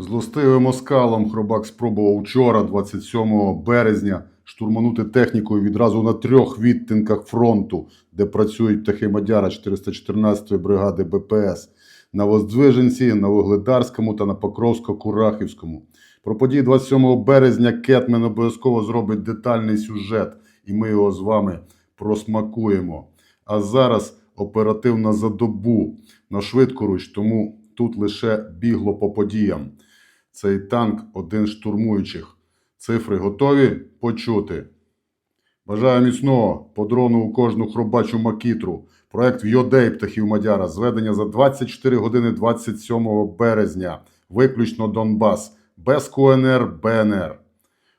Злостивим оскалом Хробак спробував вчора, 27 березня, штурманути технікою відразу на трьох відтинках фронту, де працюють птахи Мадяра 414-ї бригади БПС на Воздвиженці, на Вугледарському та на Покровсько-Курахівському. Про події 27 березня Кетмен обов'язково зробить детальний сюжет, і ми його з вами просмакуємо. А зараз оперативна за добу на швидкоруч, тому тут лише бігло по подіям. Цей танк один штурмуючих. Цифри готові почути. Бажаю міцного по дрону у кожну хробачу макітру. Проект Вйодей птахів Мадяра. Зведення за 24 години 27 березня. Виключно Донбас. Без КНР, БНР.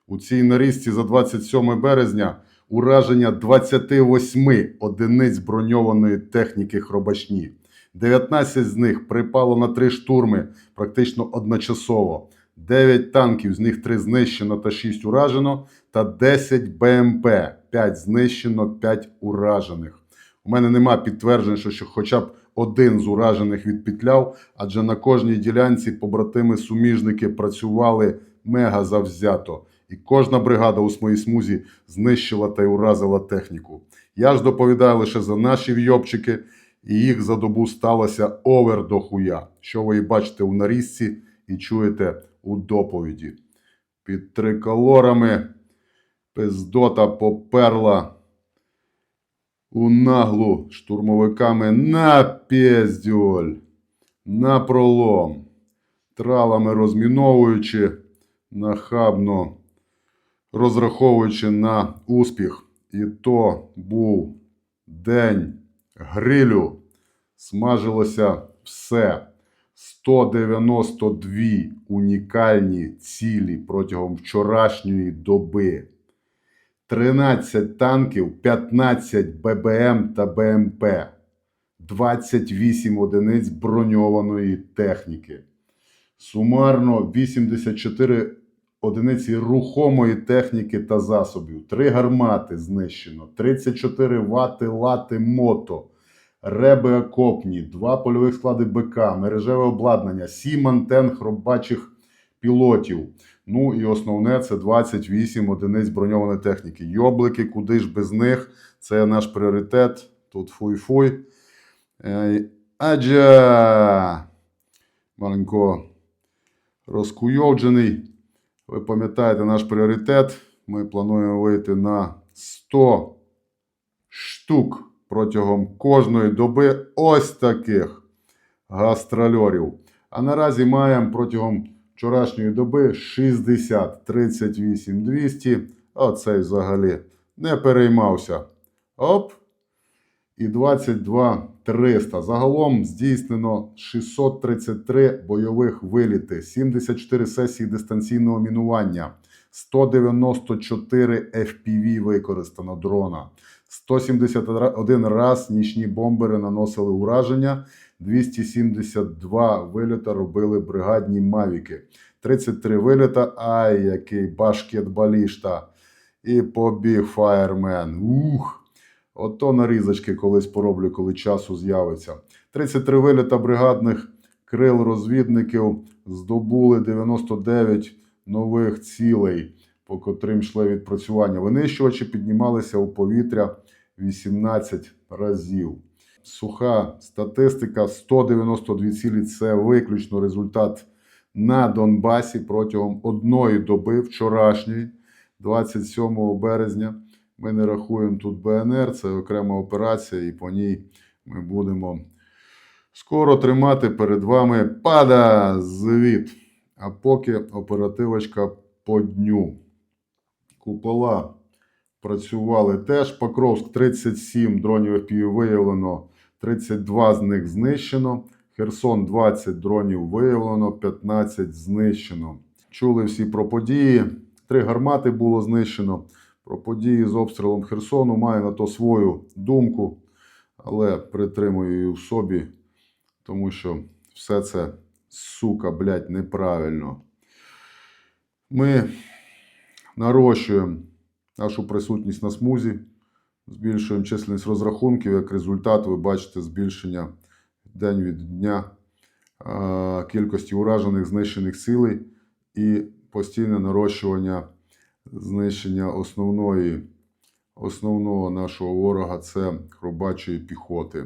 У цій нарізці за 27 березня ураження 28 одиниць броньованої техніки хробачні. 19 з них припало на три штурми практично одночасово. 9 танків, з них 3 знищено та 6 уражено, та 10 БМП, 5 знищено, 5 уражених. У мене нема підтверджень, що хоча б один з уражених відпетляв, адже на кожній ділянці побратими-суміжники працювали мега завзято. І кожна бригада у своїй смузі знищила та й уразила техніку. Я ж доповідаю лише за наші вйобчики, і їх за добу сталося овер до хуя, що ви і бачите у нарізці і чуєте у доповіді. Під триколорами пиздота поперла у наглу штурмовиками на піздюль, на пролом, тралами розміновуючи, нахабно розраховуючи на успіх. І то був день грилю. Смажилося все. 192 унікальні цілі протягом вчорашньої доби. 13 танків, 15 ББМ та БМП, 28 одиниць броньованої техніки. Сумарно 84 одиниці рухомої техніки та засобів, 3 гармати знищено, 34 вати лати мото, реби окопні, 2 польових склади БК, мережеве обладнання, 7 антен хробачих пілотів. Ну і основне це 28 одиниць броньованої техніки. Йоблики, куди ж без них? Це наш пріоритет. Тут фуй-фуй. Е, Адже маленько розкуйовджений. Ви пам'ятаєте наш пріоритет. Ми плануємо вийти на 100 штук протягом кожної доби ось таких гастрольорів. А наразі маємо протягом вчорашньої доби 60, 38, 200. Оцей взагалі не переймався. Оп! І 22 300. Загалом здійснено 633 бойових виліти, 74 сесії дистанційного мінування, 194 FPV використано дрона, 171 раз нічні бомбери наносили ураження, 272 виліта робили бригадні мавіки, 33 виліта, ай, який башкетбалішта. І побіг фаєрмен. Ух! Ото нарізочки колись пороблю, коли часу з'явиться. 33 виліта бригадних крил розвідників здобули 99 нових цілей, по котрим йшли відпрацювання. Винищувачі піднімалися у повітря 18 разів. Суха статистика: 192 цілі це виключно результат на Донбасі протягом одної доби вчорашньої, 27 березня. Ми не рахуємо тут БНР, це окрема операція, і по ній ми будемо скоро тримати перед вами пада звіт. А поки оперативочка по дню. Купола працювали теж. Покровськ 37 дронів FPV виявлено, 32 з них знищено. Херсон 20 дронів виявлено, 15 знищено. Чули всі про події. Три гармати було знищено. Про події з обстрілом Херсону маю на то свою думку, але притримую її в собі, тому що все це, сука, блядь, неправильно. Ми нарощуємо нашу присутність на смузі, збільшуємо численність розрахунків. Як результат, ви бачите збільшення день від дня кількості уражених знищених силей і постійне нарощування знищення основної, основного нашого ворога це хробачої піхоти.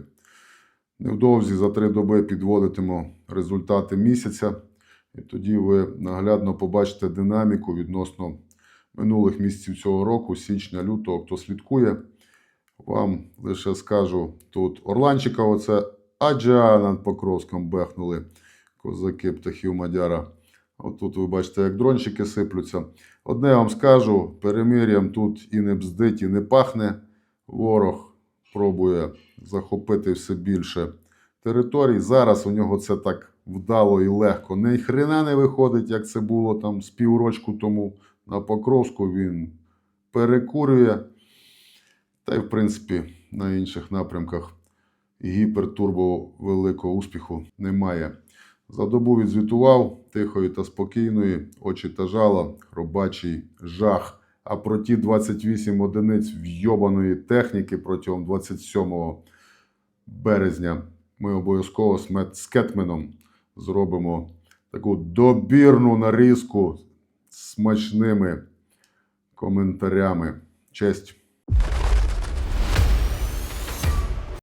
Невдовзі за три доби підводитиму результати місяця, і тоді ви наглядно побачите динаміку відносно минулих місяців цього року, січня, лютого, хто слідкує. Вам лише скажу, тут Орланчика, оце Аджа над Покровськом бехнули козаки птахів Мадяра. От тут ви бачите, як дрончики сиплються. Одне вам скажу: перемир'ям тут і не бздить, і не пахне. Ворог пробує захопити все більше територій. Зараз у нього це так вдало і легко. Ні хрена не виходить, як це було там з піврочку тому на Покровську. Він перекурює. Та й, в принципі, на інших напрямках гіпертурбо великого успіху немає. За добу відзвітував тихої та спокійної, очі та жала, хробачий жах. А про ті 28 одиниць вйобаної техніки протягом 27 березня ми обов'язково з Кетменом зробимо таку добірну нарізку смачними коментарями. Честь!